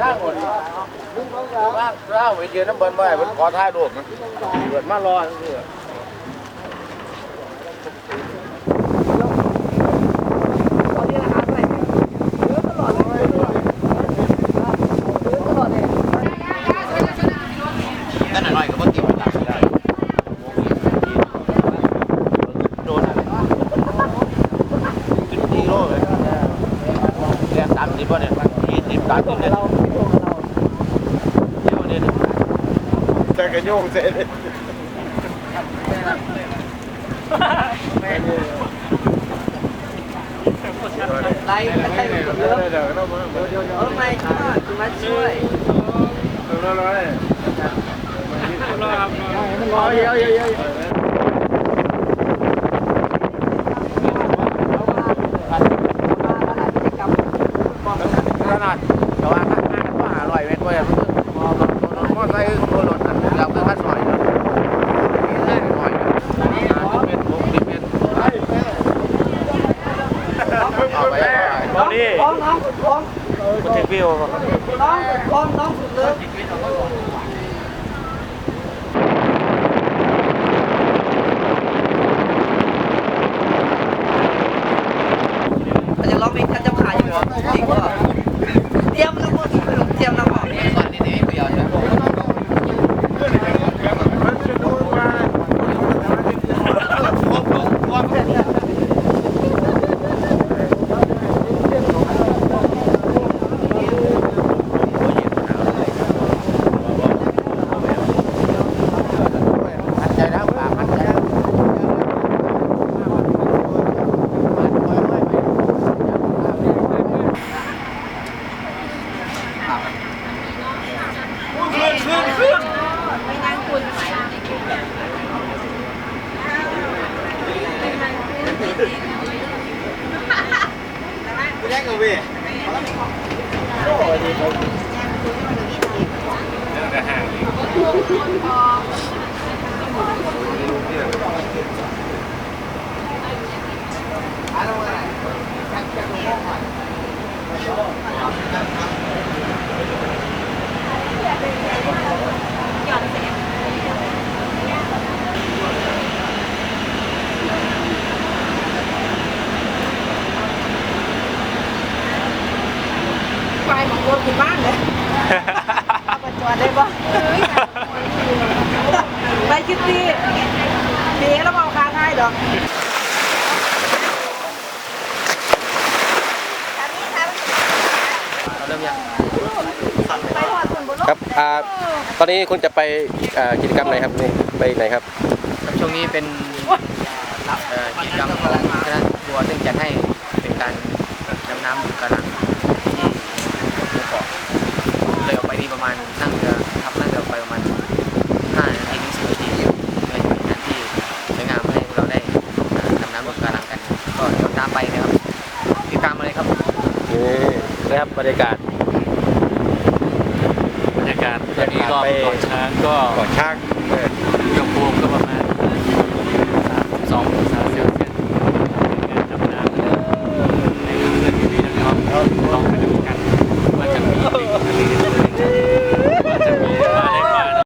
ท่าหมดว่าเราไปยืนน้ำบนไปมันขอท่ารูปนะเกิดมารอเพื่ แรงตามสิบป่ะเนี่ยยี่สิบตามสิบเนี่ยเดี๋ยวเนี่ยแต่กระโยงเสร็จไล่ไล่หมดเลยเดี๋ยวเรามาเดี๋ยวเดี๋ยวเออไม่ช่วยมาช่วยเดี๋ยวเราเลยรอเยอะเยอะเยอะ ขนาดแต่ว่าข้างหน้าก็หาลอยเมตรไว้มันคือมอมอไซค์ตัวรถอันเราคือขั้นหน่อยนะนี่แค่หน่อยนะเป็นหกสิบเมตร ตอนนี้น้องน้องน้องน้องเทควิวน้องน้องน้องสุดเลยเขาจะร้องเพลงฉันจะขายอยู่เหรอจริงป่ะเตรียมแล้วมั้งเตรียมแล้วมั้ง ตอนนี้นี่เปลี่ยนนะมันใจแล้วปากมันใจแล้ว ไป ของรถอยู่บ้านเลยเอาไปจอดได้ปะไปคิดดีดีแล้วเอาคาให้ดอกเริ่มยังครับอ่าตอนนี้คุณจะไปอ่ากิจกรรมไหนครับนี่ไปไหนครับครับช่วงนี้เป็นเอ่อกิจกรรมของคณะทัวร์ซึ่งจัดให้ ติดตามมาเลยครับนี่นะครับบรรยากาศ บรรยากาศตอนนี้ก็ไปเกาะช้างก็เกาะช้างเออก็